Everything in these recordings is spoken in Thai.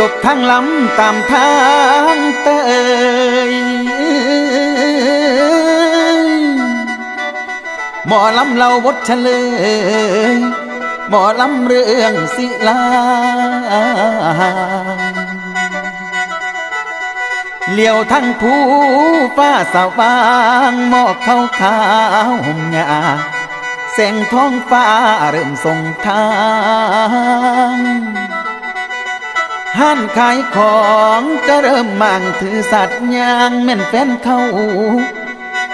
จบทั้งลำตามทางเตยหมอลำเราบทเฉลยหมอลำเรื่องศิลา เลี้ยวทั้งผู้ฟ้าสว่างหมอกขาวขาวห่มยาแสงท้องฟ้าเริ่มส่งทาง ห้านขายของก็เริ่มมั่งถือสัตว์ยางแม่นแฟนเขา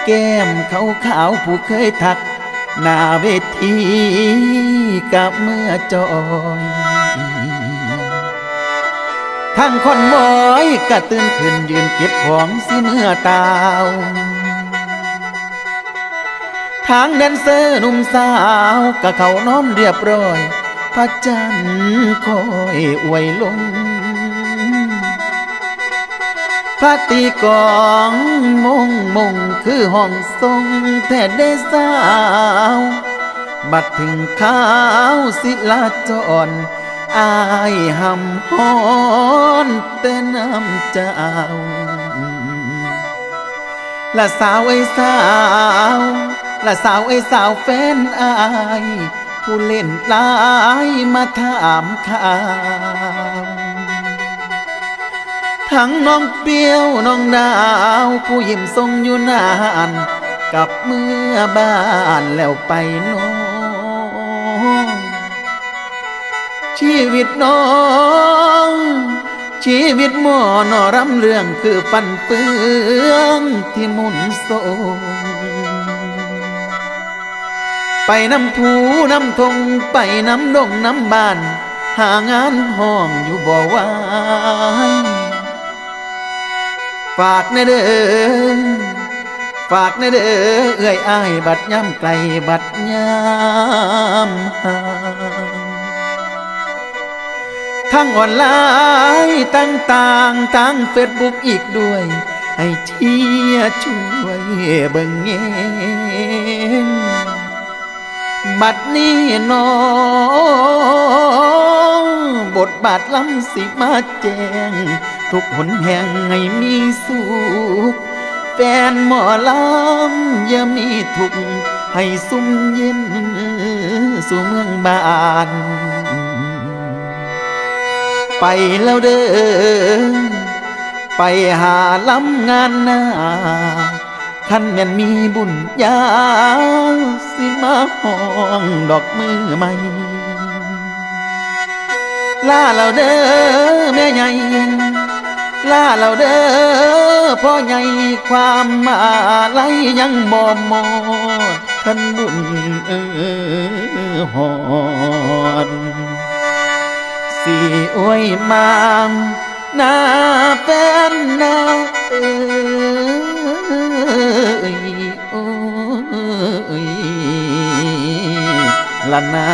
แก้มเขาขาวผู้เคยทักหน้าเวทีกับเมื่อจอยทั้งคนมอยก็ตื่นขึ้นยืนเก็บของสิเมื่อตาวทางแดนเซอร์หนุ่มสาวก็เขานอนเรียบร้อย พระจันทร์คอยอวยลง พระตีกองมงมงคือห้องทรงแต่ได้สาว บัดถึงข้าวศิลาจรอายหำฮอนแต่น้ำเจ้าละสาวไอ้สาวละสาวไอ้สาวแฟนอาย ผู้เล่นลายมาถามข่าว ทั้งน้องเปียวน้องดาว ผู้ยิ้มทรงอยู่นานกับเมื่อบ้านแล้วไปโน้องชีวิตน้อง ชีวิตหมอนอรำเรื่องคือฟันเฟืองที่มุนโซงไปน้ำผูน้ำทงไปน้ำดงน้ำบาน หางานห้องอยู่บ่ไหวาย ฝากในเด้อฝากในเด้อเอื้อยอ้ายบัดย่ำไกลบัดย่ำห่างทั้งออนไลน์ต่างๆทั้งเฟซบุ๊กอีกด้วย ให้เชียช่วยเบิ่งเงงบัดนี้น้องบทบาทล้ำสิมาแจ้ง ทุกหนแห่งให้มีสุขแฟนหมอลำอย่ามีทุกข์ให้ซุ่มเย็นสู่เมืองบ้านไปแล้วเด้อไปหาลำงานหน้าคันแม่นมีบุญญาสิมาห้องดอกมือใหม่ลาเราเด้อแม่ใหญ่ ลาเราเด้อพ่อใหญ่ความมาไลยังบ่หมดคันบุญเออหอดสีอวยมามหน้าแฟนหน้าเอ้ยโอ้ยละนา